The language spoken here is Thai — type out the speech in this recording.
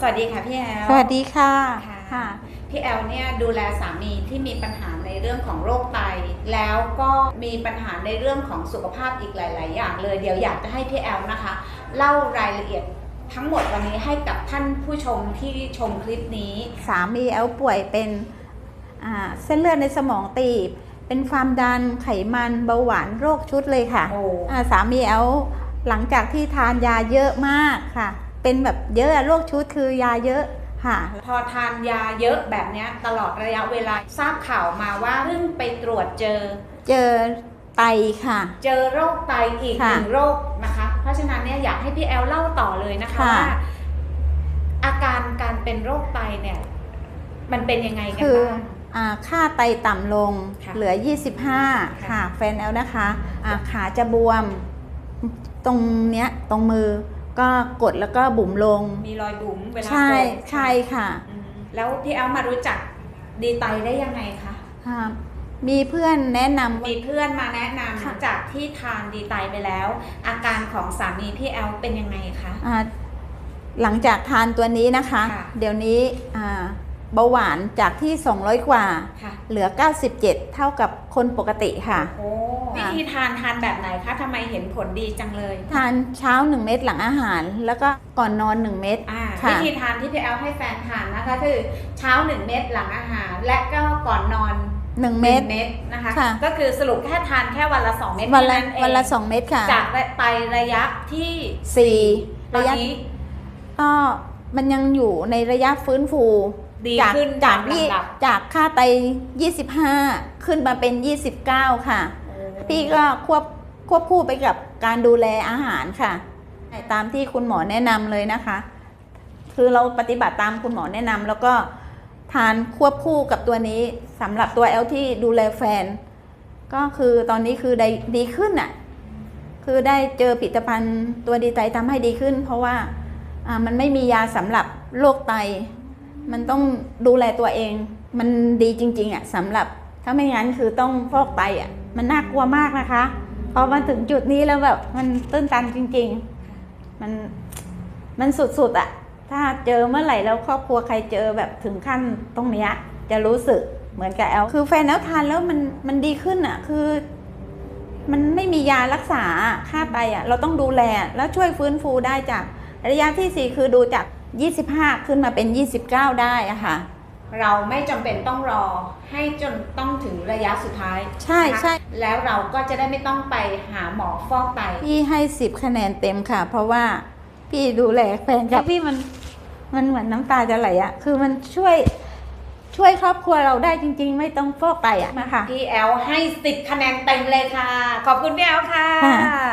สวัสดีค่ะพี่แอลสวัสดีค่ะค่ะ พี่แอลเนี่ยดูแลสามีที่มีปัญหาในเรื่องของโรคไต แล้วก็มีปัญหาในเรื่องของสุขภาพอีกหลาย ๆ อย่างเลย เดี๋ยวอยากจะให้พี่แอลนะคะ เล่ารายละเอียดทั้งหมดวันนี้ให้กับท่านผู้ชมที่ชมคลิปนี้ สามีแอลป่วยเป็นอ่าเส้นเลือดในสมองตีบ เป็นความดันไขมันเบาหวานโรคชุดเลยค่ะโอ้อ่าสามีแอลหลังจากที่ทานยาเยอะมากค่ะ เป็นแบบเยอะอะโรคชุดคือยาเยอะค่ะพอทานยาเยอะแบบเนี้ยตลอดระยะเวลาทราบข่าวมาว่าเพิ่งไปตรวจเจอ เจอไตค่ะ เจอโรคไตอีกหค่ะนึ่งโรคนะคะ เพราะฉะนั้นเนี่ยอยากให้พี่แอลเล่าต่อเลยนะคะค่ะว่าอาการการเป็นโรคไตเนี่ย มันเป็นยังไงกันคือบ้างอ่าค่าไตต่ำลงค่ะเหลือ 25 ค่ะแฟนแอลนะคะอ่าขาจะบวม ตรงเนี้ยตรงมือ ก็กดแล้วก็บุ๋มลง มีรอยบุ๋มเวลาใช่โกรธใช่ค่ะ อืมแล้วพี่แอลมารู้จักดีไตได้ยังไงคะอ่ามีเพื่อนแนะนำว่า มีเพื่อนมาแนะนค่ะำจากที่ทานดีไตไปแล้ว อาการของสามีพี่แอลเป็นยังไงคะ อ่าหลังจากทานตัวนี้นะคะ ค่ะ เดี๋ยวนี้อ่า เบาหวานจากที่ 200 กว่า ค่ะเหลือ 97 เท่ากับคนปกติค่ะ โอ้วิค่ะธีทานทานแบบไหนคะทำไมเห็นผลดีจังเลย ทานเช้า 1 เม็ดหลังอาหาร แล้วก็ก่อนนอน 1 เม็ด อ่าค่ะ วิธีทานที่พี่แอลให้แฟนทานนะคะคือเช้า1เม็ดหลังอาหาร และก็ก่อนนอน1 เม็ด1เม็ดนะคะ ค่ะ ก็คือสรุปแค่ทานแค่วันละ2เม็ดวันละเท่าเองวันละ 2 เม็ดค่ะ จากไประยะที่4 ตอระนยะนี้ ก็มันยังอยู่ในระยะฟื้นฟู ดีจากขึ้นจากตามที่ลำดับจากค่าไต 25 ขึ้นมาเป็น 29 ค่ะ พี่ก็ควบควบคู่ไปกับการดูแลอาหารค่ะ ตามที่คุณหมอแนะนำเลยนะคะ คือเราปฏิบัติตามคุณหมอแนะนำแล้วก็ทานควบคู่กับตัวนี้สำหรับตัวแอลที่ดูแลแฟน ก็คือตอนนี้คือได้ดีขึ้นอะคือได้เจอผลิตภัณฑ์ตัวดีไตทำให้ดีขึ้น เพราะว่าอ่ามันไม่มียาสำหรับโรคไต มันต้องดูแลตัวเอง มันดีจริง ๆอะสำหรับถ้าไม่งั้นคือต้องฟอกไตอะ มันน่ากลัวมากนะคะ พอมาถึงจุดนี้แล้วแบบ มันตื้นตันจริง ๆ มันมันสุดๆอะ ถ้าเจอเมื่อไหร่แล้วครอบครัวใครเจอแบบถึงขั้นตรงเนี้ย จะรู้สึกเหมือนกับแอลคือแฟนแอลทานแล้วมันมันดีขึ้นอะ คือ มันไม่มียารักษาค่าไตอะ เราต้องดูแลแล้วช่วยฟื้นฟูได้จากระยะที่4คือดูจาก 25 ขึ้นมาเป็น 29 ได้อะค่ะ เราไม่จำเป็นต้องรอให้จนต้องถึงระยะสุดท้ายใช่นะคะใช่ แล้วเราก็จะได้ไม่ต้องไปหาหมอฟอกไต พี่ให้ 10 คะแนนเต็มค่ะ เพราะว่าพี่ดูแลแฟนกับพี่มัน มันเหมือนน้ำตาจะไหลอะคือมันช่วยช่วยครอบครัวเราได้จริง ๆ ไม่ต้องฟอกไตอะนะคะ พี่แอลให้สิบคะแนนเต็มเลยค่ะ ขอบคุณพี่แอลค่ะ ค่ะ